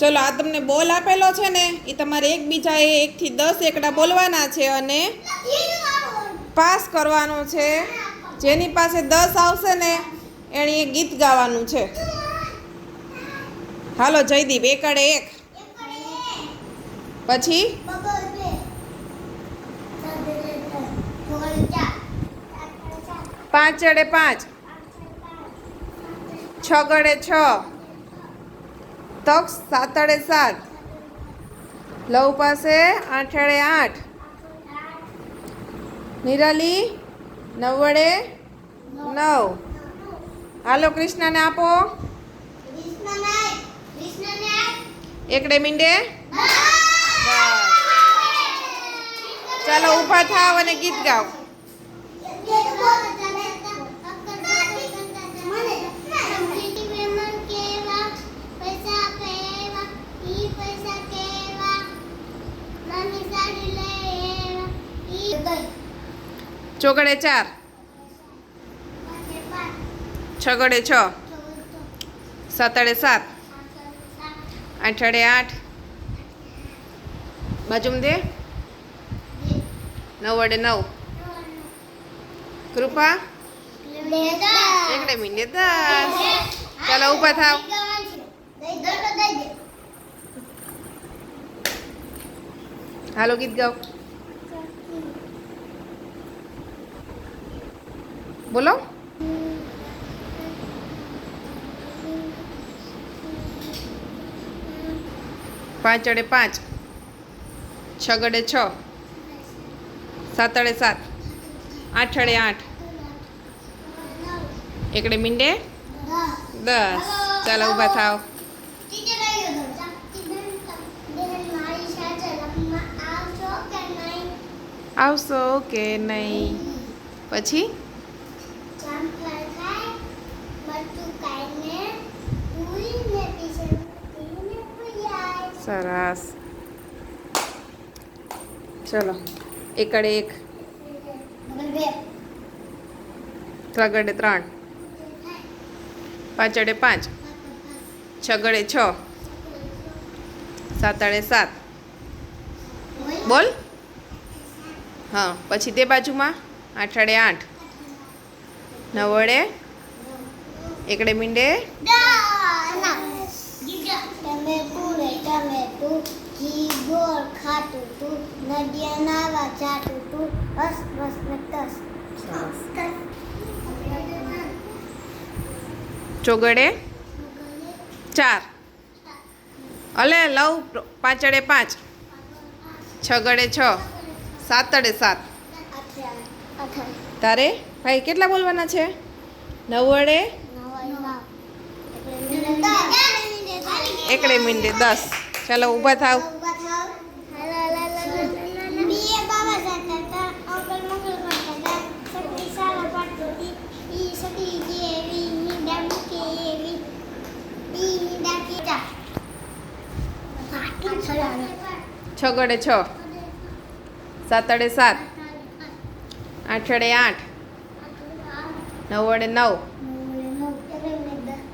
ચલો, આ તમને બોલ આપેલો છે ને એ તમારે એકબીજાએ એકથી દસ એકડા બોલવાના છે અને પાસ કરવાનું છે. જેની પાસે દસ આવશે ને, એણે ગીત ગાવાનું છે. હાલો, જયદીપ, એકડે એક. પછી? પાંચ અડે પાંચ. છ ગડે છ. તક સાતડે સાત. લવ પાસે આઠડે આઠ. નિરાલી નવડે નવ. હાલો કૃષ્ણને આપો. એકડે મીંડે. ચાલો ઊભા થાવ અને ગીત ગાઓ ચોગડે ચાર છગડે છ સાતડે સાત આઠડે આઠ બાજુમાં દે નવ્વડે નવ કૃપા એકડે મીંડે દસ ચાલો ઊભા થાવ હાલો ગીત ગાઓ બોલો. પાંચ અડે પાંચ. છ ગડે છ. સાત અડે સાત. આઠ અડે આઠ. એકડે મીંડે દસ. ચાલો, ઊભા થાવ આવશો કે નહીં? પછી? સરસ. ચલો, એકડે એક. ત્રગડે ત્રણ. પાંચડે પાંચ. છગડે છ. સાતડે સાત. બોલ. હા, પછી તે બાજુમાં આઠડે આઠ. નવડે. એકડે મીંડે. ખાતું તું નદિયા નાવા જાતું તું હસ બસ ને તસ ચોગડે? ચાર. અલે લવ પાંચડે પાંચ. છગડે છ. સાતડે સાત. તારે? ભાઈ કેટલા બોલવાના છે? નવડે? એકડે મીંડે દસ. ચાલો ઊભા થાવ. છગડે છ. સાતડે સાત. આઠડે આઠ. નવ્વડે નવ.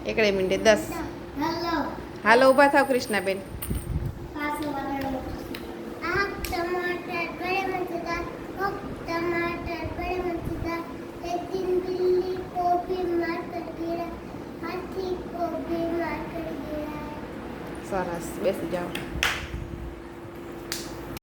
એકડે મીંડે દસ. હાલો. ઊભા થાવ કૃષ્ણાબેન. સરસ બેસી જાઓ